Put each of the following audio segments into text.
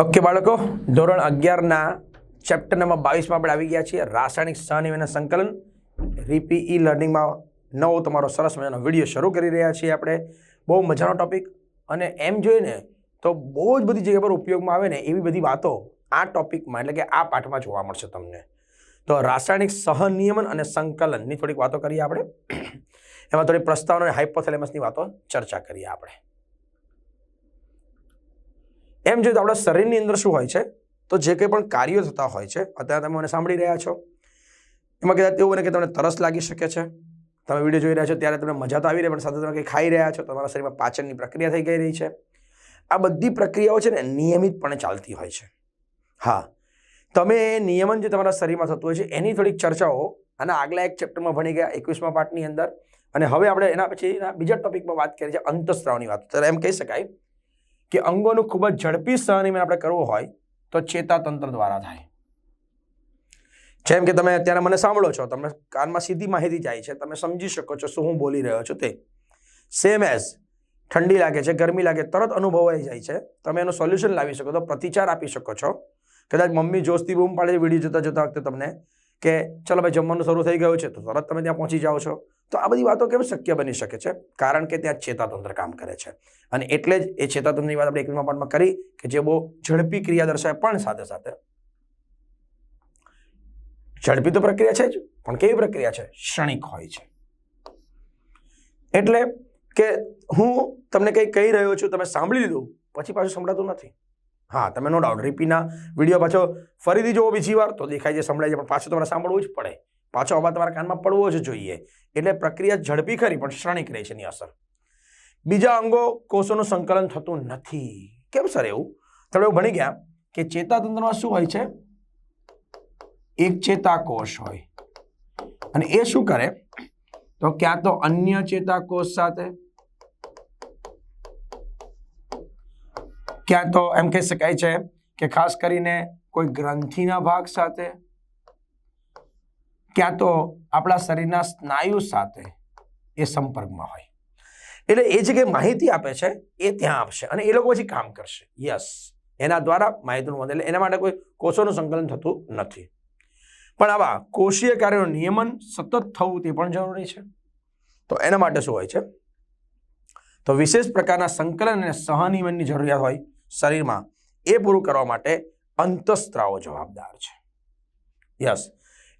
Okay, બાળકો. ધોરણ અગિયારના chapter number બાવીસમાં આપણે આવી ગયા છીએ. રાસાયણિક સહનિવેના સંકલન. રીપી ઈ લર્નિંગમાં નવો તમારો સરસ મજાનો વીડિયો શરૂ કરી રહ્યા છીએ આપણે. બહુ મજાનો ટોપિક અને એમ જોઈએ ને તો બહુ જ બધી જગ્યા પર ઉપયોગમાં આવે ને એવી બધી વાતો આ ટોપિકમાં એટલે કે આ પાઠમાં જોવા મળશે તમને. તો રાસાયણિક સહનિયમન અને સંકલનની થોડીક વાતો કરીએ આપણે. એમાં થોડી પ્રસ્તાવના અને હાઇપોથેલેમસની વાતો ચર્ચા કરીએ આપણે. એમ જોઈએ તો આપણા શરીરની અંદર શું હોય છે? તો જે કંઈ પણ કાર્યો થતા હોય છે, અત્યારે તમે મને સાંભળી રહ્યા છો. એમાં કદાચ એવું બને કે તમને તરસ લાગી શકે છે. તમે વીડિયો જોઈ રહ્યા છો, ત્યારે તમને મજા તો આવી રહી, પણ સાથે તમે કંઈ ખાઈ રહ્યા છો, તમારા શરીરમાં પાચનની પ્રક્રિયા થઈ ગઈ રહી છે. આ બધી પ્રક્રિયાઓ છે ને, નિયમિતપણે ચાલતી હોય છે. હા. તમે નિયમન જે તમારા શરીરમાં થતું હોય છે, એની થોડીક ચર્ચાઓ આના આગલા એક ચેપ્ટરમાં ભણી ગયા એકવીસમા પાઠની અંદર. અને હવે આપણે એના પછી બીજા ટોપિકમાં વાત કરીએ છીએ અંતસ્ત્રાવની વાત. ત્યારે એમ કહી શકાય કે અંગોનું ખૂબ જ ઝડપી સહનિયમન આપણે કરવું હોય તો ચેતાતંત્ર દ્વારા થાય. જેમ કે તમે અત્યારે મને સાંભળો છો તમે કાનમાં સીધી માહિતી જાય છે, તમે સમજી શકો છો શું હું બોલી રહ્યો છું તે. સેમ એઝ ઠંડી લાગે છે, ગરમી લાગે, તરત અનુભવાઈ જાય છે. તમે એનું સોલ્યુશન લાવી શકો તો પ્રતિચાર આપી શકો છો. કદાચ મમ્મી જોશથી બૂમ પાડે છે વીડિયો જોતા જોતા વખતે તમને કે, ચલો ભાઈ, જમવાનું શરૂ થઈ ગયું છે, તો તરત તમે ત્યાં પહોંચી જાઓ છો. તો આ બધી વાતો કેમ શક્ય બની શકે છે? કારણ કે ત્યાં ચેતાતંત્ર કામ કરે છે. અને એટલે જ એ ચેતાતંત્રની વાત આપણે એકવીસમા પાઠમાં કરી કે જે બહુ ઝડપી ક્રિયા દર્શાવે પણ સાથે સાથે. ઝડપી તો પ્રક્રિયા છે જ, પણ કેવી પ્રક્રિયા છે? ક્ષણિક હોય છે. એટલે કે હું તમને કંઈ કહી રહ્યો છું, તમે સાંભળી લીધું, પછી પાછું સંભળાતું નથી. હા, તમે નો ડાઉટ રીપીના વીડિયો પાછો ફરીથી જોવો બીજી વાર, તો દેખાય છે, સંભળાય છે, પણ પાછું તમારે સાંભળવું જ પડે. પાછો અવાજ તમારા કાનમાં પડવો જ જોઈએ. એટલે પ્રક્રિયા ઝડપી ખરી, પણ શ્રણિક રહે છે એની અસર. બીજા અંગો કોષોનું સંકલન થતું નથી. કેમ સર એવું? તમે એવું ભણી ગયા કે ચેતાતંત્રમાં શું હોય છે? એક ચેતાકોષ હોય. અને એ શું કરે? તો ક્યાં તો અન્ય ચેતાકોષ સાથે. ક્યાં તો એમ કહી શકાય છે કે ખાસ કરીને કોઈ ગ્રંથિના ભાગ સાથે. ક્યાં તો આપણા શરીરના સ્નાયુ સાથે એ સંપર્કમાં હોય. એટલે એ જે કંઈ માહિતી આપે છે, એ ત્યાં આપશે અને એ લોકો પછી કામ કરશે. યસ એના દ્વારા માહિતીનું વધે એટલે એના માટે કોઈ કોષોનું સંકલન થતું નથી. પણ આવા કોષીય કાર્યોનું નિયમન સતત થવું તે પણ જરૂરી છે. તો એના માટે શું હોય છે? તો વિશેષ પ્રકારના સંકલન અને સહનિયમનની જરૂરિયાત હોય શરીરમાં. એ પૂરું કરવા માટે અંતસ્ત્રાવો જવાબદાર છે. યસ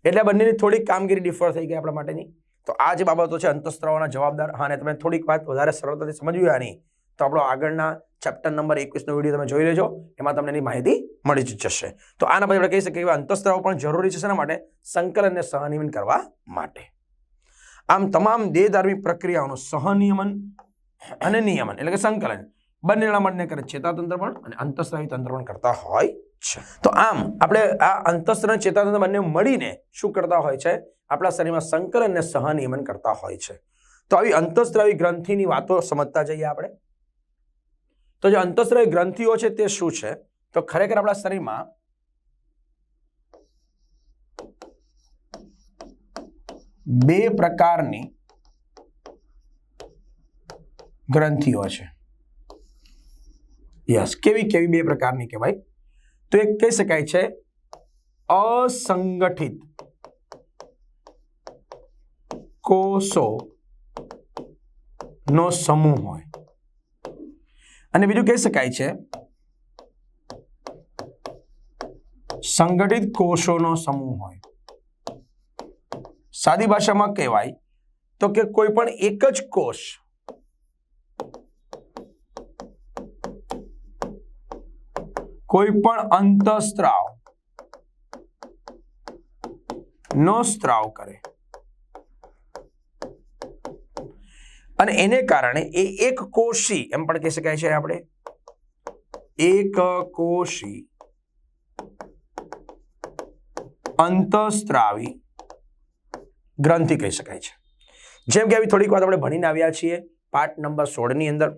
એટલે બંનેની થોડીક કામગીરી ડિફર થઈ ગઈ આપણા માટેની. તો આ જે બાબતો છે, અંતસ્ત્રાવોના જવાબદાર, હા, અને તમે થોડીક વાત વધારે સરળતાથી સમજવી આની, તો આપણો આગળના ચેપ્ટર નંબર એકવીસનો વીડિયો તમે જોઈ લેજો, એમાં તમને એની માહિતી મળી જ જશે. તો આના પછી આપણે કહી શકીએ કે અંતસ્ત્રાવો પણ જરૂરી છે, શેના માટે? સંકલન અને સહનિયમન કરવા માટે. આમ તમામ દેહધાર્મિક પ્રક્રિયાઓનું સહનિયમન અને નિયમન, એટલે કે સંકલન, બંનેના મળને કરે ચેતાતંત્ર પણ અને અંતસ્ત્રાવી તંત્ર પણ કરતા હોય તો આમ આપણે આ અંતસ્ત્ર અને ચેતાતંત્ર બંને મળીને શું કરતા હોય છે? આપણા શરીરમાં સંકલન અને સહનિયમન કરતા હોય છે. તો આવી અંતસ્ત્રાવી ગ્રંથિની વાતો સમજતા જઈએ આપણે. તો જે અંતસ્ત્રાવી ગ્રંથિઓ છે તે શું છે? તો ખરેખર આપણા શરીરમાં બે પ્રકારની ગ્રંથિઓ છે. યસ, કેવી કેવી બે પ્રકારની કહેવાય? તો એ કહી શકાય છે અસંગઠિત કોષો નો સમૂહ હોય. અને બીજું કહી શકાય છે સંગઠિત કોષોનો સમૂહ હોય. સાદી ભાષામાં કહેવાય તો કે કોઈ પણ એક જ કોષ કોઈ પણ અંતસ્ત્રાવ નો સ્ત્રાવ કરે. અને એને કારણે એ એક કોષી એમ પણ કહી શકાય છે આપણે, એક કોષી અંતસ્ત્રાવી ગ્રંથિ કહી શકાય છે. જેમ કે આવી થોડીક વાત આપણે ભણીને આવ્યા છીએ, પાઠ નંબર સોળની અંદર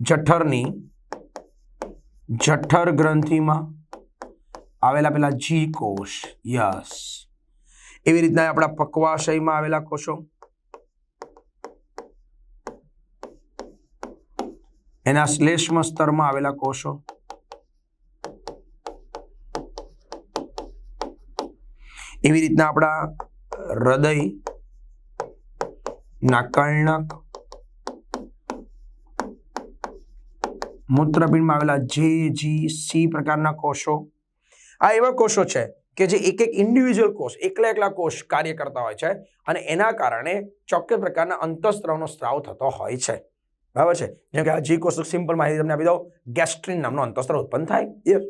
જઠરની જઠર ગ્રંથિમાં આવેલા પેલા જી કોષ, યસ. એવી રીતના આપણા પક્વાશયમાં આવેલા કોષો. એના શ્લેષ્મ સ્તરમાં આવેલા કોષો. એવી રીતના આપણા હૃદય ના કર્ણક મૂત્રપિંડમાં આવેલા જે જી સી પ્રકારના કોષો, આ એવા કોષો છે કે જે એક એક ઇન્ડિવિજ્યુઅલ કોષ, એકલા એકલા કોષ કાર્ય કરતા હોય છે અને એના કારણે ચોક્કસ પ્રકારના અંતઃસ્ત્રાવનો સ્ત્રાવ થતો હોય છે. બરાબર છે? જેમ કે આ જી કોષ સિમ્પલ માહિતી તમને આપી દઉં, ગેસ્ટ્રીન નામનો અંતઃસ્ત્રાવ ઉત્પન્ન થાય. યસ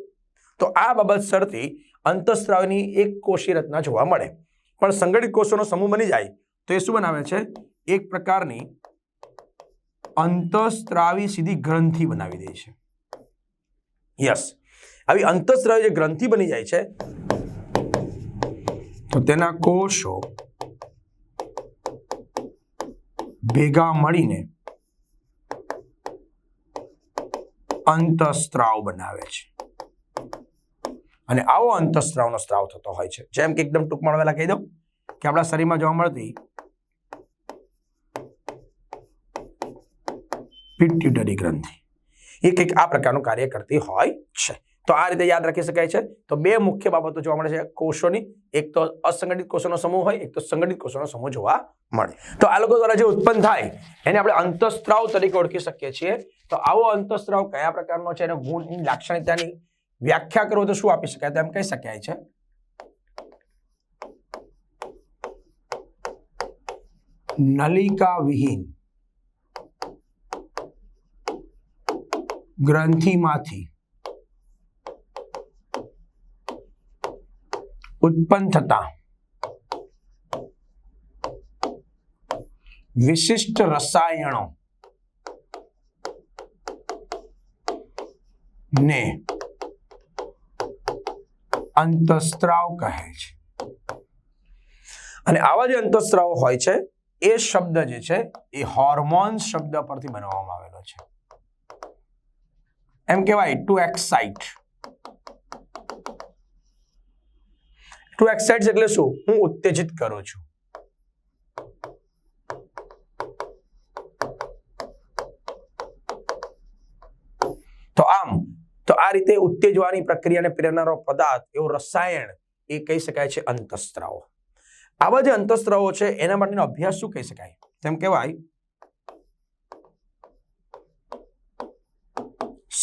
તો આ બાબત સરથી અંતઃસ્ત્રાવની એક કોષી રચના જોવા મળે. પણ સંગઠિત કોષોનો સમૂહ બની જાય તો એ શું બનાવે છે? એક પ્રકારની અંતઃસ્ત્રાવી સીધી ગ્રંથિ બનાવી દે છે. યસ આવી અંતઃસ્ત્રાવી જે ગ્રંથિ બની જાય છે, તો તેના કોષો ભેગા મળીને અંતઃસ્ત્રાવ બનાવે છે. અને આવો અંતઃસ્ત્રાવનો સ્ત્રાવ થતો હોય છે. જેમ કે એકદમ ટૂંકમાં વહેલા કહી દઉં કે આપણા શરીરમાં જોવા મળતી પિટ્યુટરી ગ્રંથિ. એ કંઈક આ પ્રકારનું કાર્ય કરતી હોય છે. તો આ રીતે યાદ રાખી શકાય છે. તો બે મુખ્ય બાબતો જોવા મળે છે કોષોની. એક તો અસંગઠિત કોષોનો સમૂહ હોય, એક તો સંગઠિત કોષોનો સમૂહ જોવા મળે. તો આ લોકો દ્વારા જે ઉત્પન્ન થાય, એને આપણે અંતઃસ્ત્રાવ તરીકે ઓળખી શકીએ છીએ. તો આવો અંતઃસ્ત્રાવ કયા પ્રકારનો છે, એનો ગુણની લાક્ષણિકતાની વ્યાખ્યા કરો તો શું આપી શકાય? તેમ કહી શકાય છે. નલિકા વિહીન ગ્રંથિમાંથી ઉત્પન્ન થતા વિશિષ્ટ રસાયણો ને અંતઃસ્ત્રાવ કહે છે. અને આવા જે અંતસ્ત્રાવ હોય છે, એ શબ્દ જે છે, એ હોર્મોન્સ શબ્દ પરથી બનાવવામાં આવેલો છે. એમ કહેવાય ટુ એક્સાઇટ ટુ એક્સાઇટ એટલે શું? હું ઉત્તેજિત કરું છું. તો આમ, તો આ રીતે ઉત્તેજવાની પ્રક્રિયાને પ્રેરનારો પદાર્થ, એવો રસાયણ, એ કહી શકાય છે અંતઃસ્ત્રાવો. આવા જે અંતઃસ્ત્રાવો છે, એના માટેનો અભ્યાસ શું કહી શકાય? તેમ કહેવાય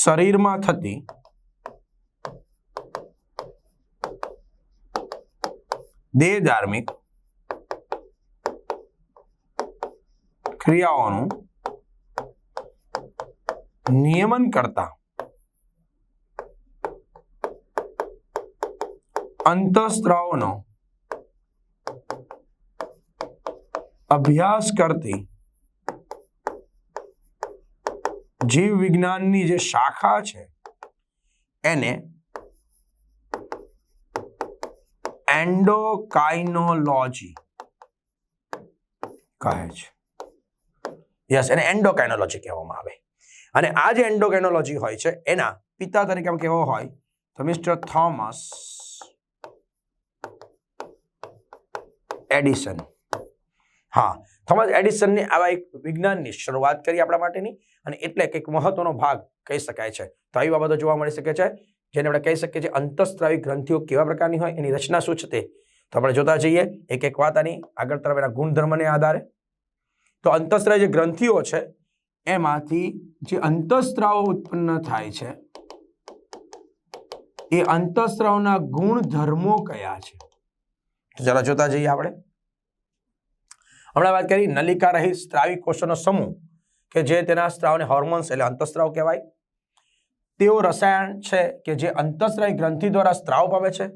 શરીરમાં થતી દેહ ધાર્મિક ક્રિયાઓનું નિયમન કરતા અંતઃસ્ત્રાવોનો અભ્યાસ કરતી જીવ વિજ્ઞાનની જે શાખા છે, એને એન્ડોકાઇનોલોજી કહે છે. યસ એને એન્ડોકાઇનોલોજી કહેવામાં આવે. અને આ જે એન્ડોકાઇનોલોજી હોય છે, એના પિતા તરીકે આમ કેવો હોય, તો મિસ્ટર થોમસ એડિસન. હા થોમસ એડિસનની આવા એક વિજ્ઞાનની શરૂઆત કરી આપણા માટેની અને એટલે કંઈક મહત્વનો ભાગ કહી શકાય છે. તો આવી બાબતો જોવા મળી શકે છે. જેને આપણે કહી શકીએ છીએ અંતઃસ્ત્રાવી ગ્રંથિઓ કેવા પ્રકારની હોય એની રચના શું છે તે. તો આપણે જોતા જઈએ એક એક વાત આની આગળ તરફ એના ગુણધર્મને આધારે. તો અંતઃસ્ત્રાવી જે ગ્રંથિઓ છે, એમાંથી જે અંતઃસ્ત્રાવો ઉત્પન્ન થાય છે, એ અંતઃસ્ત્રાવના ગુણધર્મો કયા છે? જરા જોતા જઈએ આપણે. હમણાં વાત કરી, નલિકા રહી સ્ત્રાવી કોષોનો સમૂહ, કે જે તેના સ્ત્રાવને હોર્મોન્સ એટલે અંતસ્ત્રાવ કહેવાય. તેઓ રસાયણ છે કે જે અંતસ્ત્રાવી ગ્રંથિ દ્વારા સ્ત્રાવ પામે છે,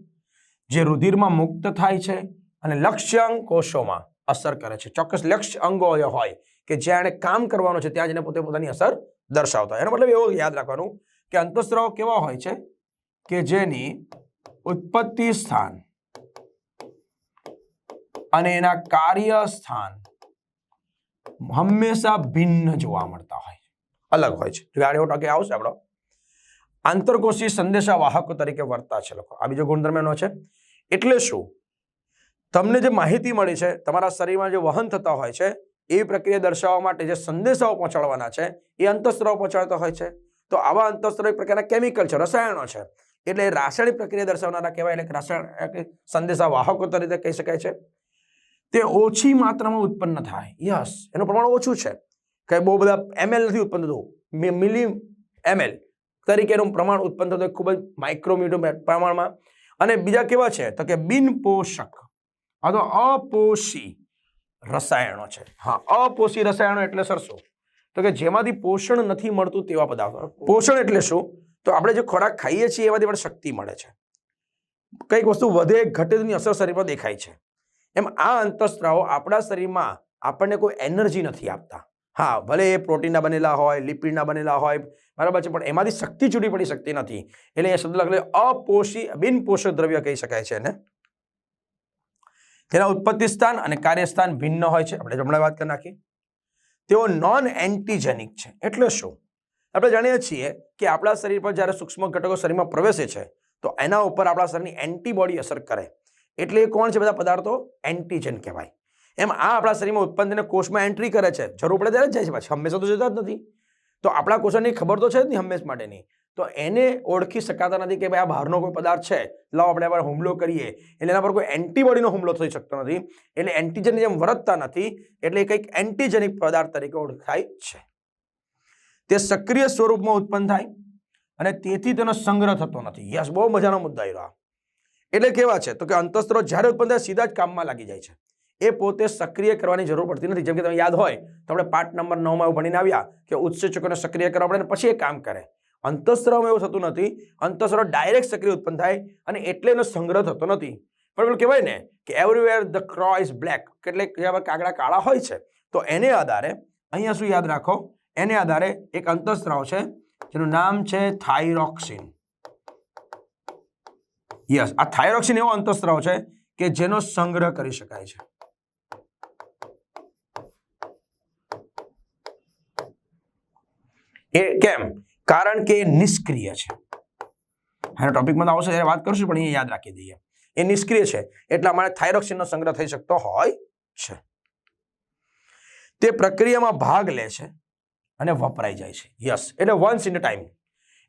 જે રુધિરમાં મુક્ત થાય છે અને લક્ષ્યાંગ કોષોમાં અસર કરે છે. ચોક્કસ લક્ષ્ય અંગો હોય કે જ્યાં એને કામ કરવાનું છે, ત્યાં જ એને પોતે પોતાની અસર દર્શાવતા હોય. એનો મતલબ એવો યાદ રાખવાનું કે અંતસ્ત્રાવ કેવા હોય છે? કે જેની ઉત્પત્તિ સ્થાન અને એના કાર્ય સ્થાન હંમેશા ભિન્ન જોવા મળતા હોય અલગ હોય છે. ગાડીઓ ટકે આવશે આપણો. આંતરકોષી સંદેશા વાહકો તરીકે વર્તા છે લોકો. આ બીજો ગુણધર્મ એનો છે. એટલે શું? તમને જે માહિતી મળી છે, તમારા શરીરમાં જે વહન થતા હોય છે, એ પ્રક્રિયા દર્શાવવા માટે જે સંદેશાઓ પહોંચાડવાના છે, એ અંતસ્ત્રાવ પહોંચાડતા હોય છે. તો આવા અંતસ્ત્રાવ એક પ્રકારના કેમિકલ છે, રસાયણો છે. એટલે રાસાયણિક પ્રક્રિયા દર્શાવનારા કહેવાય એટલે રાસાયણ સંદેશા વાહકો તરીકે કહી શકાય છે. તે ઓછી માત્રામાં ઉત્પન્ન થાય. યસ એનું પ્રમાણ ઓછું છે. કંઈ બહુ બધા એમએલ નથી ઉત્પન્ન થતું. મિલી એમએલ તરીકે એનું પ્રમાણ ઉત્પન્ન થતું ખૂબ જ માઇક્રોમીટર પ્રમાણમાં. અને બીજા કેવા છે? તો કે બિનપોષક અથવા અપોષી રસાયણો છે. હા, અપોષી રસાયણો એટલે સર શું તો કે જેમાંથી પોષણ નથી મળતું તેવા પદાર્થો. પોષણ એટલે શું? તો આપણે જે ખોરાક ખાઈએ છીએ એમાંથી પણ શક્તિ મળે છે. કંઈક વસ્તુ વધે, ઘટે, તેની અસર શરીરમાં દેખાય છે. એમ આ અંતસ્ત્રાવો આપણા શરીરમાં આપણને કોઈ એનર્જી નથી આપતા. હા, ભલે એ પ્રોટીનના બનેલા હોય, લિપિડના બનેલા હોય, બરાબર છે, પણ એમાંથી શક્તિ છૂટી પડી શકતી નથી. એટલે એ શબ્દ લખેલો, અપોષી બિનપોષક દ્રવ્ય કહી શકાય છે એને. તેના ઉત્પત્તિ સ્થાન અને કાર્યસ્થાન ભિન્ન હોય છે. આપણે હમણાં વાત કરી નાખી. તેઓ નોન એન્ટીજેનિક છે. એટલે શું? આપણે જાણીએ છીએ કે આપણા શરીર પર જ્યારે સૂક્ષ્મ ઘટકો શરીરમાં પ્રવેશે છે, તો એના ઉપર આપણા શરીરની એન્ટીબોડી અસર કરે. એટલે એ કોણ છે બધા પદાર્થો? એન્ટીજન કહેવાય. એમ આ આપણા શરીરમાં ઉત્પન્ન થઈને કોષમાં એન્ટ્રી કરે છે. જરૂર પડે ત્યારે જ જાય છે પાછી. હંમેશા તો જતા જ નથી. તો આપણા કોષોની ખબર તો છે જ નહીં હંમેશ માટેની. તો એને ઓળખી શકાતા નથી કે ભાઈ આ બહારનો કોઈ પદાર્થ છે. લાવો આપણે આમાં હુમલો કરીએ. એટલે એના પર કોઈ એન્ટીબોડીનો હુમલો થઈ શકતો નથી. એટલે એન્ટીજનની જેમ વર્તતા નથી. એટલે કંઈક એન્ટીજેનિક પદાર્થ તરીકે ઓળખાય છે. તે સક્રિય સ્વરૂપમાં ઉત્પન્ન થાય અને તેથી તેનો સંગ્રહ થતો નથી. યસ, બહુ મજાનો મુદ્દા આવ્યો એટલે કેવા છે? તો કે અંતસ્ત્રો જ્યારે ઉત્પન્ન થાય સીધા જ કામમાં લાગી જાય છે. એ પોતે સક્રિય કરવાની જરૂર પડતી નથી. જેમ કે તમે યાદ હોય, તો આપણે પાઠ નંબર નવમાં એવું ભણીને આવ્યા કે ઉત્સેચકોને સક્રિય કરવા પડે પછી એ કામ કરે. અંતસ્ત્રાવમાં એવું થતું નથી. અંતસ્ત્રાવ ડાયરેક્ટ સક્રિય ઉત્પન્ન થાય અને એટલે એનો સંગ્રહ થતો નથી. પણ પેલું કહેવાય ને કે એવરીવેર ધ ક્રો બ્લેક એટલે કહેવાય કાગડા કાળા હોય છે. તો એને આધારે, અહીંયા શું યાદ રાખો? એને આધારે એક અંતસ્ત્રાવ છે, જેનું નામ છે થાઇરોક્સિન યસ, આ થાઇરોક્સિન એવો અંતસ્ત્રાવ છે કે જેનો સંગ્રહ કરી શકાય છે. એ કેમ? કારણ કે નિષ્ક્રિય છે. એના ટોપિકમાં આવશે ત્યારે વાત કરશું, પણ એ યાદ રાખી દઈએ. એ નિષ્ક્રિય છે, એટલા માટે થાઇરોક્સિનનો સંગ્રહ થઈ શકતો હોય છે. તે પ્રક્રિયામાં ભાગ લે છે અને વપરાઈ જાય છે. યસ, એટલે વન્સ ઇન ટાઈમ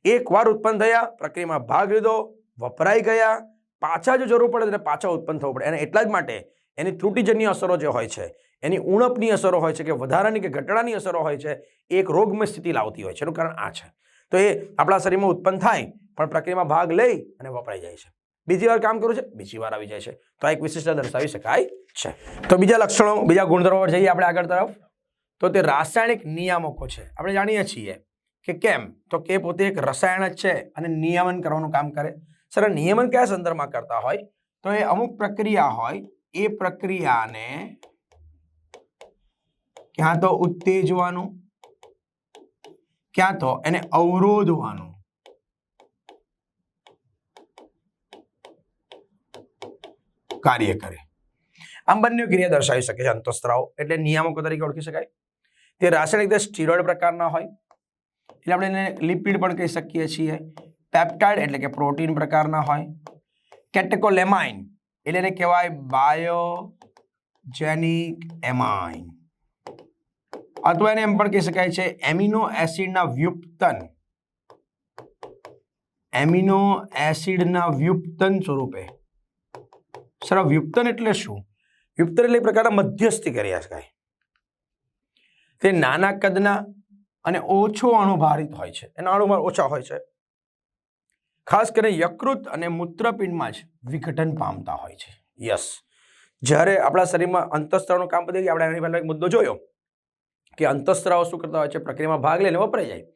એકવાર ઉત્પન્ન થયા, પ્રક્રિયામાં ભાગ લીધો વપરાઈ ગયા, પાછા જો જરૂર પડે ત્યારે પાછા ઉત્પન્ન થવું પડે. અને એટલા જ માટે એની ત્રુટિજન્ય અસરો જે હોય છે, એની ઉણપની અસરો હોય છે કે વધારાની કે ઘટાડાની અસરો હોય છે, એ એક રોગમય સ્થિતિ લાવતી હોય છે. એનું કારણ આ છે. તો એ આપણા શરીરમાં ઉત્પન્ન થાય, પણ પ્રક્રિયામાં ભાગ લઈ અને વપરાઈ જાય છે. બીજી વાર કામ કરું છે, બીજી વાર આવી જાય છે. તો આ એક વિશિષ્ટતા દર્શાવી શકાય છે. તો બીજા લક્ષણો, બીજા ગુણધર્મો જઈએ આપણે આગળ તરફ. તો તે રાસાયણિક નિયામકો છે. આપણે જાણીએ છીએ કે કેમ? તો કે પોતે એક રસાયણ જ છે અને નિયમન કરવાનું કામ કરે. સર નિયમન કયા સંદર્ભમાં કરતા હોય? તો એ અમુક પ્રક્રિયા હોય, એ પ્રક્રિયાને ક્યાં તો ઉત્તેજવાનું, ક્યાં તો એને અવરોધવાનું. કાર્ય કરે. આમ બંને ક્રિયા દર્શાવી શકે છે અંતસ્ત્રાવ, એટલે નિયામકો તરીકે ઓળખી શકાય. તે રાસાયણિક સ્ટીરોઇડ પ્રકારના હોય, એટલે આપણે એને લિપિડ પણ કહી શકીએ છીએ. પેપ્ટાઇડ એટલે કે પ્રોટીન પ્રકારના હોય. કેટેકોલેમાઇન એટલે એને કહેવાય બાયોજેનિક એમાઇન. અથવા એને એમ પણ કહી શકાય છે એમિનો એસિડના વ્યુપ્તન એમિનો એસિડના વ્યુપ્તન સ્વરૂપે. સર વ્યુપ્તન એટલે શું? વ્યુપ્તન એટલે પ્રકારના મધ્યસ્થી કરી શકાય. તે નાના કદના અને ઓછો અણુભારિત હોય છે. એના અણુભાર ઓછા હોય છે. ખાસ કરીને યકૃત અને મૂત્રપિંડમાં જ વિઘટન પામતા હોય છે. યસ જ્યારે આપણા શરીરમાં અંતઃસ્ત્રાવનું કામ પતી ગયા આપણે એની પહેલાં એક મુદ્દો જોયો કે અંતઃસ્ત્રાવ શું કરતા હોય છે? પ્રક્રિયામાં ભાગ લઈને વપરાઈ જાય.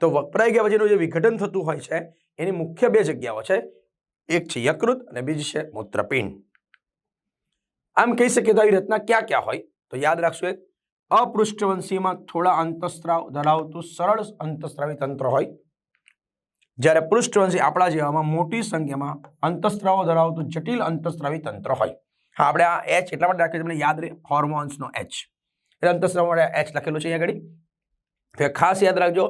તો વપરાઈ ગયા પછીનું જે વિઘટન થતું હોય છે, એની મુખ્ય બે જગ્યાઓ છે. એક છે યકૃત અને બીજી છે મૂત્રપિંડ. આમ કહી શકીએ તો આવી રીતના ક્યાં ક્યાં હોય? તો યાદ રાખશું એક, અપૃષ્ઠવંશીમાં થોડા અંતસ્ત્રાવ ધરાવતું સરળ અંતસ્ત્રાવી તંત્ર હોય. જ્યારે પૃષ્ઠવંશી આપણા જેવામાં મોટી સંખ્યામાં અંતસ્ત્રાવો ધરાવતું જટિલ અંતસ્ત્રાવી તંત્ર હોય. હા, આપણે આ એચ એટલા માટે રાખીએ તમને યાદ રહે હોર્મોન્સનો એચ એટલે અંતસ્ત્રાવ માટે એચ લખેલું છે અહીંયા આગળ. તો ખાસ યાદ રાખજો,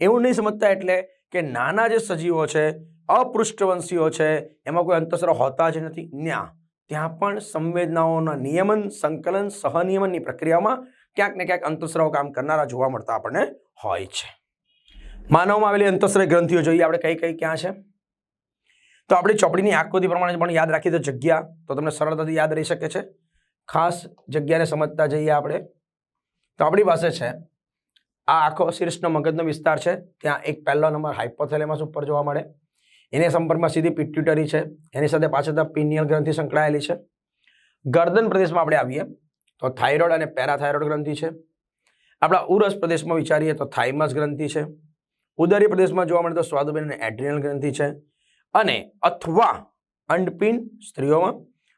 એવું નહીં સમજતા એટલે કે નાના જે સજીવો છે, અપૃષ્ઠવંશીઓ છે, એમાં કોઈ અંતસ્ત્રાવ હોતા જ નથી. ન્યા, ત્યાં પણ સંવેદનાઓના નિયમન, સંકલન, સહનિયમનની પ્રક્રિયામાં ક્યાંક ને ક્યાંક અંતસ્ત્રાવ કામ કરનારા જોવા મળતા આપણને હોય છે. માનવમાં આવેલી અંતસ્રાવી ગ્રંથિઓ જોઈએ, આપણે કઈ કઈ ક્યાં છે? તો આપણી ચોપડીની આકૃતિ પ્રમાણે પણ યાદ રાખી તો જગ્યા તો તમને સરળતાથી યાદ રહી શકે છે. ખાસ જગ્યાને સમજતા જઈએ આપણે. તો આપણી પાસે છે, આ આખો શીર્ષનો મગજનો વિસ્તાર છે, ત્યાં એક પહેલો નંબર હાઇપોથેલેમસ ઉપર જોવા મળે. એની સંપર્કમાં સીધી પિટ્યુટરી છે, એની સાથે પાછળ પિનિયલ ગ્રંથિ સંકળાયેલી છે. ગરદન પ્રદેશમાં આપણે આવીએ, તો થાઇરોઇડ અને પેરાથાઇરોઇડ ગ્રંથિ છે. આપણા ઉરસ પ્રદેશમાં વિચારીએ તો થાઇમસ ગ્રંથિ છે. ઉદરી પ્રદેશમાં જોવા મળે તો સ્વાદુબેન અને એડ્રિનલ ગ્રંથિ છે. અને અથવા અંડપિંડ સ્ત્રીઓમાં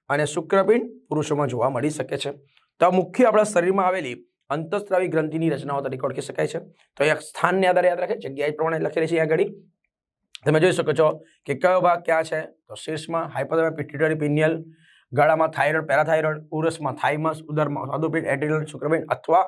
અને શુક્રપિંડ પુરુષોમાં જોવા મળી શકે છે. તો મુખ્ય આપણા શરીરમાં આવેલી અંતસ્ત્રાવી ગ્રંથિની રચનાઓ તરીકે ઓળખી શકાય છે. તો એક સ્થાનને આધારે યાદ રાખે જગ્યાએ પ્રમાણે લખેલી છે આ ઘડી તમે જોઈ શકો છો કે કયો ભાગ ક્યાં છે? તો શીર્ષમાં હાઇપોથેલેમસ પિટ્યુટરી પિનિયલ, ગળામાં થાઇરોઇડ, પેરાથાઇરોઇડ, ઉરસમાં થાઇમસ, ઉદરમાં સ્વાદુપિંડ એડ્રિનલ શુક્રપિંડ અથવા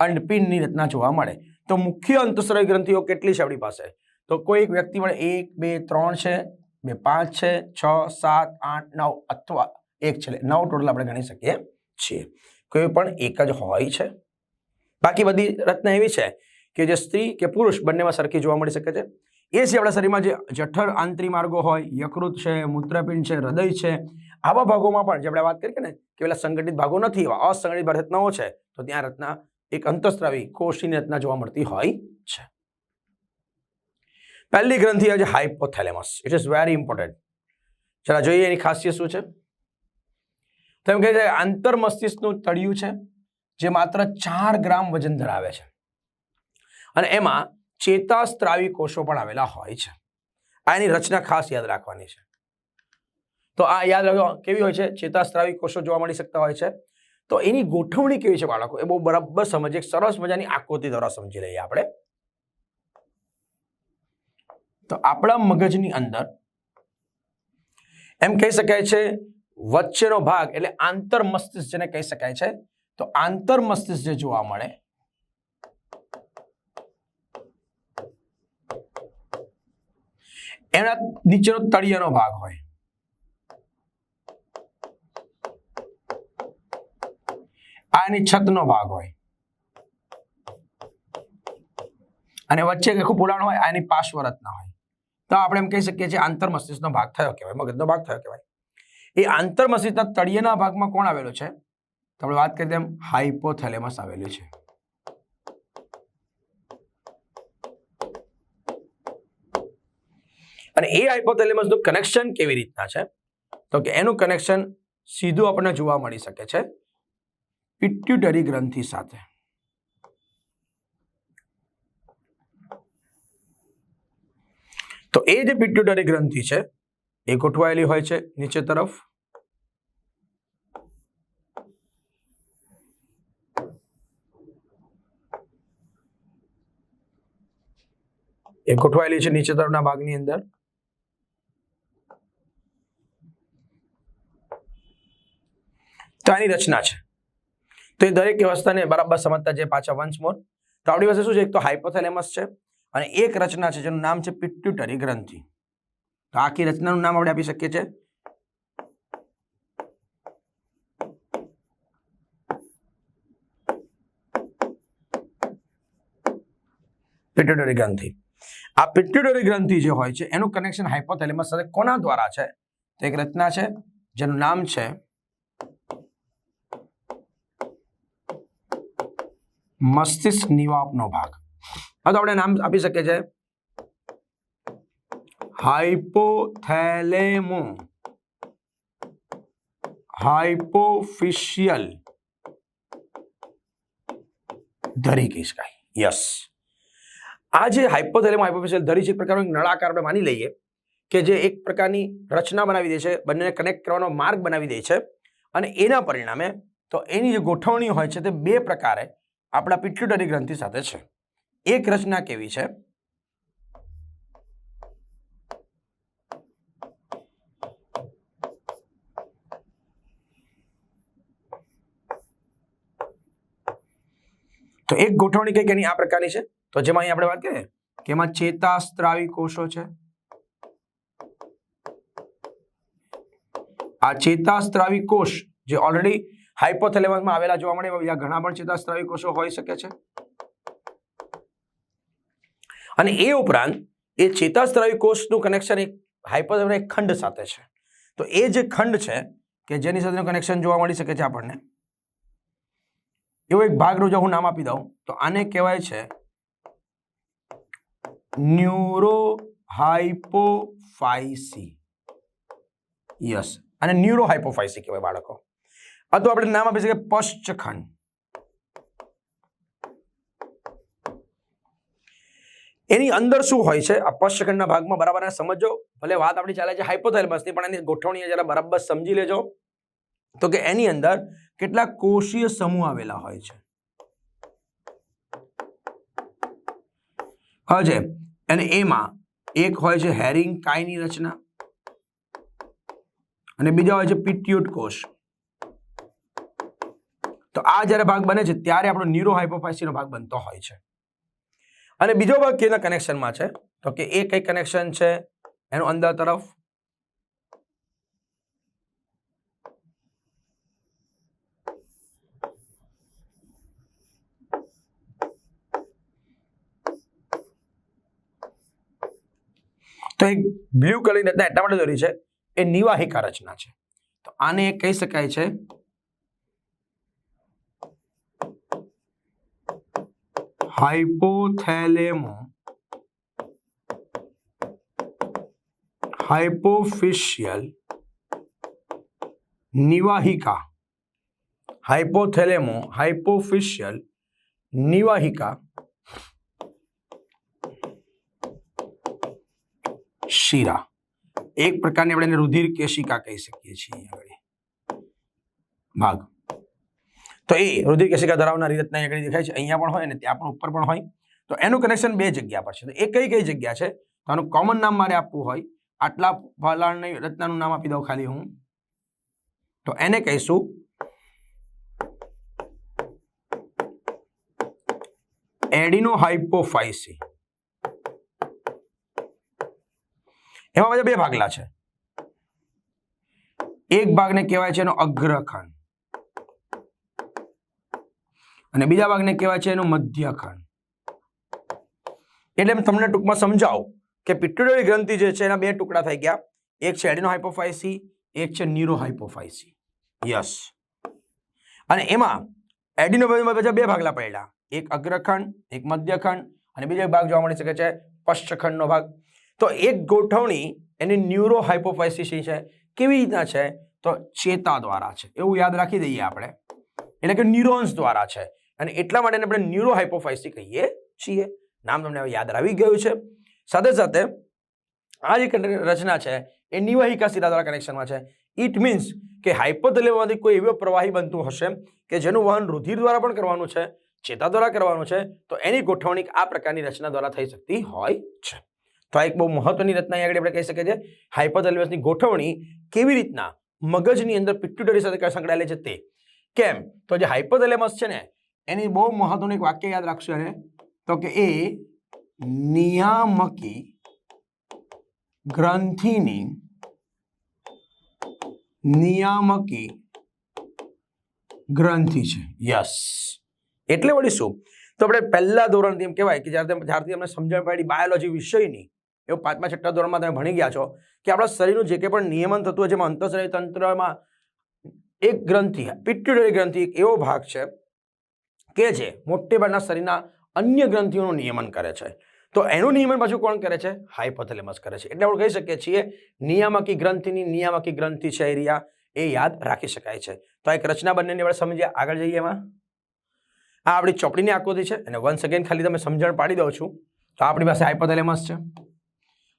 અંડપિંડની રચના જોવા મળે. તો મુખ્ય અંતસ્ત્રાવી ગ્રંથિઓ કેટલી છે આપણી પાસે? તો કોઈ એક વ્યક્તિ પણ એક, બે, ત્રણ છે, બે, પાંચ છે, છ, સાત, આઠ, નવ અથવા એક છે. નવ ટોટલ આપણે ગણી શકીએ છીએ. કોઈ પણ એક જ હોય છે. બાકી બધી રચના એવી છે કે જે સ્ત્રી કે પુરુષ બંનેમાં સરખી જોવા મળી શકે છે. એ છે આપણા શરીરમાં જે જઠર આંતરી માર્ગો હોય, યકૃત છે, મૂત્રપિંડ છે, હૃદય છે. આવા ભાગોમાં પણ જે આપણે વાત કરીએ ને, કે પેલા સંગઠિત ભાગો નથી એવા, અસંગઠિત રત્નાઓ છે, તો ત્યાં રચના એક અંતસ્ત્રાવી કોષની રચના જોવા મળતી હોય છે. પહેલી ગ્રંથિ છે hypothalamus it is very important જરા જોઈએ એની ખાસિયત શું છે? તેમ કહે છે, આંતર મસ્તિષ્કનું તળિયું છે, જે માત્ર ચાર ગ્રામ વજન ધરાવે છે. અને એમાં ચેતાસ્ત્રાવી કોષો પણ આવેલા હોય છે. આ એની રચના ખાસ યાદ રાખવાની છે. તો આ યાદ રાખો, કેવી હોય છે? ચેતાસ્ત્રાવી કોષો જોવા મળી શકતા હોય છે. તો એની ગોઠવણી કેવી છે બાળકો? એ બહુ બરાબર સમજે એક સરસ મજાની આકૃતિ દ્વારા સમજી લઈએ આપણે. તો આપણા મગજની અંદર એમ કહી શકાય છે, વચ્ચેનો ભાગ એટલે આંતર મસ્તિષ્ક જેને કહી શકાય છે, તો આંતર મસ્તિષ્ક જે જોવા મળે, એના નીચેનો તળિયાનો ભાગ હોય. આ એની છતનો ભાગ હોય. અને વચ્ચે આખું પોલાણ હોય આ એની પાર્શ્વરચના હોય. તો આપણે એમ કહી શકીએ છીએ આંતર મસ્તિષ્કનો ભાગ થયો કહેવાય, મગજનો ભાગ થયો કહેવાય. એ આંતર મસ્તિષ્કના તળિયેના ભાગમાં કોણ આવેલું છે? તો આપણે વાત કરીએ તેમ હાઇપોથેલેમસ આવેલું છે. અને એ હાઇપોથેલેમસનું કનેક્શન કેવી રીતના છે? તો કે એનું કનેક્શન સીધું આપણને જોવા મળી શકે છે. પિટ્યુટરી ગ્રંથિ સાથે તો એ જે પિટ્યુટરી ગ્રંથિ છે એ ગોઠવાયેલી હોય છે નીચે તરફ એ ગોઠવાયેલી છે નીચે તરફના ભાગની અંદર। તો આની રચના છે। તો એ દરેક વ્યવસ્થાને બરાબર સમજતા જે પાછા વંશ મોર તો આપણી પાસે શું છે? એક તો હાઇપોથેલેમસ છે અને એક રચના છે જેનું નામ છે પિટ્યુટરી ગ્રંથિ. તો આખી રચનાનું નામ આપણે આપી શકીએ છીએ. પિટ્યુટરી ગ્રંથિ. આ પિટ્યુટરી ગ્રંથિ જે હોય છે, એનું કનેક્શન હાઇપોથેલેમસ સાથે કોના દ્વારા છે? તો એક રચના છે જેનું નામ છે મસ્તિષ્ક નિવાપનો ભાગ. હા તો આપણે નામ આપી શકીએ છીએ. હાઇપોથેલેમો હાઇપોફિશિયલ ધરી કહી શકાય યસ. આ જે હાઇપોથેલેમો હાઇપોફિશિયલ ધરી છે, એક પ્રકારનો નળાકાર આપણે માની લઈએ કે જે એક પ્રકારની રચના બનાવી દે છે, બંનેને કનેક્ટ કરવાનો માર્ગ બનાવી દે છે. અને એના પરિણામે તો એની જે ગોઠવણી હોય છે તે બે પ્રકારે આપણા પિટ્યુટરી ગ્રંથિ સાથે છે. એક રચના કેવી છે? તો એક ગોઠવણી કંઈક એની આ પ્રકારની છે? તો જેમાં અહીં આપણે વાત કરીએ કે એમાં ચેતાસ્ત્રાવી કોષો છે. આ ચેતાસ્ત્રાવી કોષ જે ઓલરેડી હાઇપોથેલેમસમાં આવેલા જોવા મળે એવા ઘણા પણ ચેતાસ્ત્રાવી કોષો હોઈ શકે છે. અને એ ઉપરાંત એ ચેતાસ્ત્રાવી કોષનું કનેક્શન એક હાઇપોથેલેમસ એક ખંડ સાથે છે. તો એ જે ખંડ છે કે જેની સાથેનું કનેક્શન જોવા મળી શકે છે આપણને. એવો એક ભાગનું જો હું નામ આપી દઉં. તો આને કહેવાય છે ન્યુરો હાઇપોફાઇસી યસ. અને ન્યુરો હાઇપોફાઇસી કહેવાય બાળકો. અથવા આપણે નામ આપી શકીએ પશ્ચખંડ. એની અંદર શું હોય છે? આ પશ્ચખંડના ભાગમાં બરાબર સમજો ભલે વાત આપણી ચાલે છે હાઇપોથેલમસની પણ એની ગોઠવણી જરા બરાબર સમજી લેજો. તો કે એની અંદર કેટલા કોષીય સમૂહ આવેલા હોય છે. હવે છે, અને એમાં એક હોય છે હેરિંગ કાયની રચના, અને બીજા હોય છે પિટ્યુટ કોષ. તો આ જ્યારે ભાગ બને છે, ત્યારે આપણો ન્યુરો હાઇપોફાઇસીનો ભાગ બનતો હોય છે. અને બીજો ભાગ કેના કનેક્શનમાં છે, તો કે એ કઈ કનેક્શન છે, એનું અંદર તરફ તો એક બ્લુ કલરની રચના એટલા માટે દોરી છે, એ નિવાહિકા રચના છે. તો આને કહી શકાય છે હાઇપોથેલેમો હાઇપોફિશિયલ નિવાહિકા. હાઇપોથેલેમો હાઇપોફિશિયલ નિવાહિકા. શીરા. એક પ્રકારની આપણે રુધિર કેશિકા કહી શકીએ છીએ. આગળ ભાગ. તો એ રુધિર કેશિકા ધરાવનારી રચના આગળ દેખાય છે. અહીંયા પણ હોય અને ત્યાં પણ ઉપર પણ હોય. તો એનું કનેક્શન બે જગ્યા પર છે. તો એ કઈ કઈ જગ્યા છે? તો આનું કોમન નામ મારે આપવું હોય. આટલા ભલાણની રચનાનું નામ આપી દઉં ખાલી હું. તો એને કહીશું. એડિનો હાઇપોફાઇસી એમાં બધા બે ભાગલા છે. એક ભાગને કહેવાય છે એનો અગ્રખંડ. અને બીજા ભાગને કહેવાય છે એનું મધ્યખંડ એટલે તમને ટૂંકમાં સમજાવો કે પિટ્યુટરી ગ્રંથિ જે છે એના બે ટુકડા થઈ ગયા. એક છે એડિનો હાઇપોફાઇસી એક છે ન્યુરો હાઇપોફાઇસી યસ. અને એમાં એડિનો બધા બે ભાગલા પડેલા એક અગ્રખંડ, એક મધ્યખંડ અને બીજો ભાગ જોવા મળી શકે છે પશ્ચખંડનો ભાગ. તો એક ગોઠવણી એની ન્યુરો હાઇપોફાઇસી છે? કેવી રીતના છે? તો ચેતા દ્વારા છે. એવું યાદ રાખી દઈએ આપણે. એટલે કે ન્યુરોન્સ દ્વારા છે. અને એટલા માટે આપણે ન્યુરો હાઇપોફાઇસી કહીએ છીએ. નામ તમને હવે યાદ આવી ગયું છે. સાથે સાથે આ જે રચના છે, એ નિવાહિકા શિરા દ્વારા કનેક્શનમાં છે. ઇટ મીન્સ કે હાઇપોથેલેમમાંથી કોઈ એવો પ્રવાહી બનતું હશે કે જેનું વહન રુધિર દ્વારા પણ કરવાનું છે, ચેતા દ્વારા કરવાનું છે, તો એની ગોઠવણી આ પ્રકારની રચના દ્વારા થઈ શકતી હોય છે. તો આ એક બહુ મહત્વની રચના આગળ આપણે કહી શકીએ છીએ. હાઇપોથેલેમસની ગોઠવણી કેવી રીતના મગજની અંદર પિટ્યુટરી સાથે સંકળાયેલી છે તે. કેમ? તો જે હાઇપોથેલેમસ છે ને એની બહુ મહત્વનું એક વાક્ય યાદ રાખશો એને. તો કે એ નિયામકી ગ્રંથિની નિયામકી ગ્રંથિ છે. યસ. એટલે વળી શું? તો આપણે પહેલા ધોરણથી એમ કહેવાય કે જ્યારે જ્યારથી અમને સમજણ પડી બાયોલોજી વિષયની, એવું પાંચમા છઠ્ઠા ધોરણમાં તમે ભણી ગયા છો, કે આપણા શરીરનું જે કંઈ પણ નિયમન થતું હોય, જેમાં અંતઃશરીર તંત્રમાં એક ગ્રંથિ, પિટ્યુટરી ગ્રંથિ એક એવો ભાગ છે કે જે મોટેભાગના શરીરના અન્ય ગ્રંથિઓનું નિયમન કરે છે. તો એનું નિયમન પાછું કોણ કરે છે? હાઇપોથેલેમસ કરે છે. એટલે આપણે કહી શકીએ છીએ, નિયામકી ગ્રંથિની નિયામકી ગ્રંથિ છે એરિયા એ યાદ રાખી શકાય છે. તો આ એક રચના બંનેની આપણે સમજીએ. આગળ જઈએ એમાં. આ આપણી ચોપડીની આકૃતિ છે. અને વન્સ અગેન ખાલી તમે સમજણ પાડી દઉં છું. તો આપણી પાસે હાઇપોથેલેમસ છે.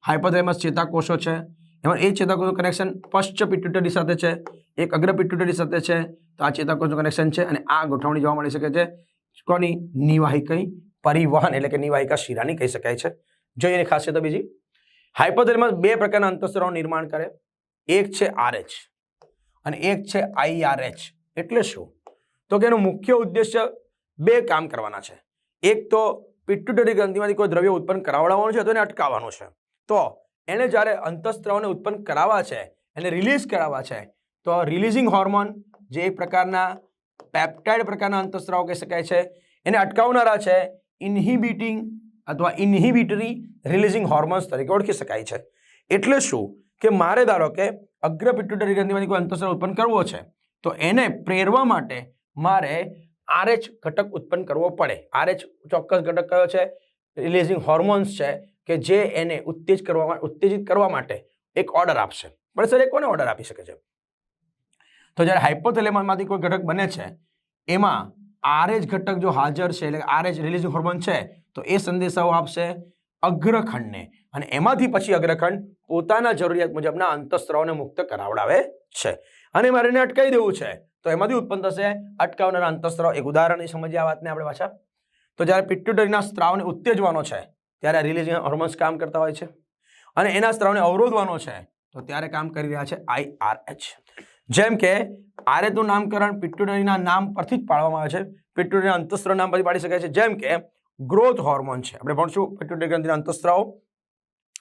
હાઇપોથેલેમસ ચેતાકોષો છે. એમાં એ ચેતાકોષો કનેક્શન પશ્ચ પિટ્યુટરી સાથે છે. એક અગ્ર પિટ્યુટરી સાથે છે. તો આ ચેતાકોષનું કનેક્શન છે અને આ ગોઠવણી જોવા મળી શકે છે. કોની? નિવાહિકઈ પરિવહન એટલે કે નિવાહિકા શિરાની કહી શકાય છે. જોઈએ એની ખાસિયત બીજી. હાઇપોથેલેમસ બે પ્રકારના અંતસ્ત્રાવનું નિર્માણ કરે. એક છે આરએચ અને એક છે આઈઆરએચ એટલે શું? તો કે એનું મુખ્ય ઉદ્દેશ્ય બે કામ કરવાના છે. એક તો પિટ્યુટરી ગ્રંથિમાંથી કોઈ દ્રવ્ય ઉત્પન્ન કરાવડાવવાનું છે તો એને અટકાવવાનું છે. તો એને જ્યારે અંતસ્ત્રાવને ઉત્પન્ન કરાવવા છે, એને રિલીઝ કરાવવા છે, તો રિલીઝિંગ હોર્મોન જે પ્રકારના પેપ્ટાઇડ પ્રકારના અંતસ્ત્રાવો કહી શકાય છે. એને અટકાવનારા છે ઇન્હિબિટિંગ અથવા ઇન્હિબિટરી રિલીઝિંગ હોર્મોન્સ તરીકે ઓળખી શકાય છે. એટલે શું? કે મારે ધારો કે અગ્ર પિટ્યુટરી ગ્રંથિમાંથી કોઈ અંતસ્ત્રાવ ઉત્પન્ન કરવો છે, તો એને પ્રેરવા માટે મારે આરએચ ઘટક ઉત્પન્ન કરવો પડે. આરએચ ચોક્કસ ઘટક કયો છે? રિલીઝિંગ હોર્મોન્સ છે કે જે એને ઉત્તેજ કરવા ઉત્તેજિત કરવા માટે એક ઓર્ડર આપશે. પણ સર, એ કોને ઓર્ડર આપી શકે છે? તો જ્યારે હાઇપોથેલેમસમાંથી કોઈ ઘટક બને છે, એમાં આરએચ ઘટક જો હાજર છે, એટલે આરએચ રિલીઝ હોર્મોન છે, તો એ સંદેશાઓ આપશે અગ્રખંડને. અને એમાંથી પછી અગ્રખંડ પોતાના જરૂરિયાત મુજબના અંતસ્ત્રાવને મુક્ત કરાવડાવે છે. અને મારે એને અટકાવી દેવું છે, તો એમાંથી ઉત્પન્ન થશે અટકાવનારા અંતસ્ત્રાવ એક ઉદાહરણ સમજીએ આ વાતને આપણે પાછા. તો જ્યારે પિટ્યુટરીના સ્ત્રાવને ઉત્તેજવાનો છે, ત્યારે રિલીઝ હોર્મોન્સ કામ કરતા હોય છે. અને એના સ્ત્રાવને અવરોધવાનો છે, તો ત્યારે કામ કરી રહ્યા છે આઈઆરએચ જેમ કે આરએચનું નામકરણ પિટ્યુટરીના નામ પરથી જ પાડવામાં આવે છે. પિટ્યુટરીના અંતસ્ત્ર નામ પરથી પાડી શકાય છે. જેમ કે ગ્રોથ હોર્મોન છે. આપણે ભણશું પિટ્યુટરી ગ્રંથિના અંતસ્ત્રાવ.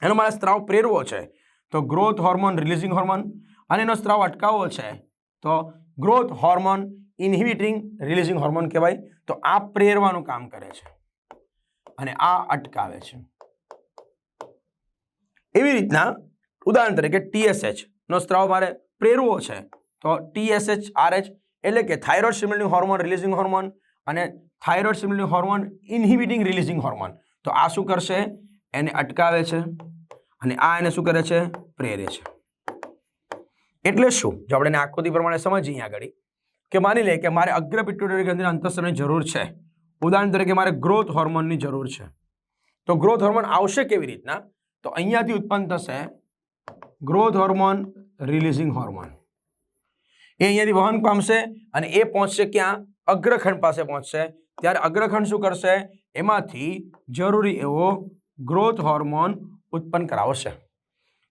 એનો મારે સ્ત્રાવ પ્રેરવો છે. તો ગ્રોથ હોર્મોન રિલીઝિંગ હોર્મોન અને એનો સ્ત્રાવ અટકાવવો છે. તો growth hormone inhibiting releasing hormone કહેવાય. તો આ પ્રેરવાનું કામ કરે છે. અને આ અટકાવે છે. એવી રીતના ઉદાહરણ તરીકે ટીએસએચ નો સ્ત્રાવ મારે પ્રેરવો છે. તો ટીએસએચ આરએચ એટલે કે thyroid stimulating hormone releasing hormone અને thyroid stimulating hormone inhibiting releasing hormone તો આ શું કરશે? એને અટકાવે છે અને આ એને શું કરે છે? પ્રેરે છે. એટલે શું? જો આપણે આકૃતિ પ્રમાણે સમજીએ આગળ. કે માની લે કે મારે અગ્ર પિટ્યુટરી ગ્રંથિના અંતસ્તરની જરૂર છે. ઉદાહરણ તરીકે મારે ગ્રોથ હોર્મોનની જરૂર છે. તો ગ્રોથ હોર્મોન આવશે કેવી રીતના? તો અહીંયાથી ઉત્પન્ન થશે ગ્રોથ હોર્મોન રિલીઝિંગ હોર્મોન એ અહીંયાથી વહન પામશે અને એ પહોંચશે ક્યાં? અગ્રખંડ પાસે પહોંચશે. ત્યારે અગ્રખંડ શું કરશે? એમાંથી જરૂરી એવો ગ્રોથ હોર્મોન ઉત્પન્ન કરાવશે.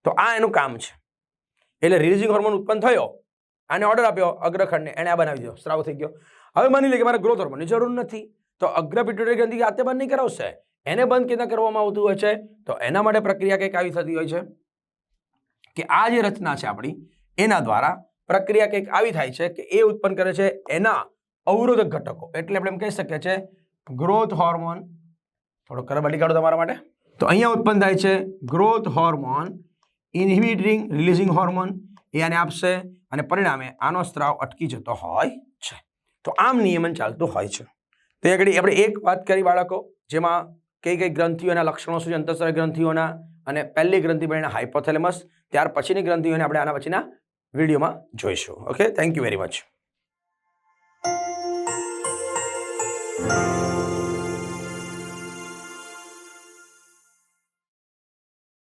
તો આ એનું કામ છે. એટલે રિલીઝિંગ હોર્મોન ઉત્પન્ન થયો. આને ઓર્ડર આપ્યો, અગ્રખંડને. એણે આ બનાવી દીધો. સ્ત્રાવ થઈ ગયો. હવે માની લે કે મારે ગ્રોથ હોર્મોનની જરૂર નથી. તો અગ્ર પિટ્યુટરી ગ્રંથિ આતે બંધ નહીં કરાવશે. એને બંધ કેતા કરવામાં આવતું હોય છે? તો એના માટે પ્રક્રિયા કંઈક આવી થતી હોય છે. કે આ જે રચના છે આપણી, એના દ્વારા પ્રક્રિયા કંઈક આવી થાય છે કે એ ઉત્પન્ન કરે છે એના અવરોધક ઘટકો. એટલે આપણે એમ કહી શકીએ છીએ ગ્રોથ હોર્મોન થોડો કરબડી કાઢો તમારા માટે. તો અહીંયા ઉત્પન્ન થાય છે growth hormone inhibiting releasing hormone એ આને આપશે અને પરિણામે આનો સ્ત્રાવ અટકી જતો હોય છે. તો આમ નિયમન ચાલતું હોય છે. તો એ આપણે એક વાત કરી બાળકો, જેમાં કઈ કઈ ગ્રંથિઓના લક્ષણો શું છે? અંતસ્ત્રાવ ગ્રંથિઓના અને પહેલી ગ્રંથિ બનીને હાઇપોથેલેમસ ત્યાર પછીની ગ્રંથિઓને આપણે આના પછીના વિડીયોમાં જોઈશું. Okay thank you very much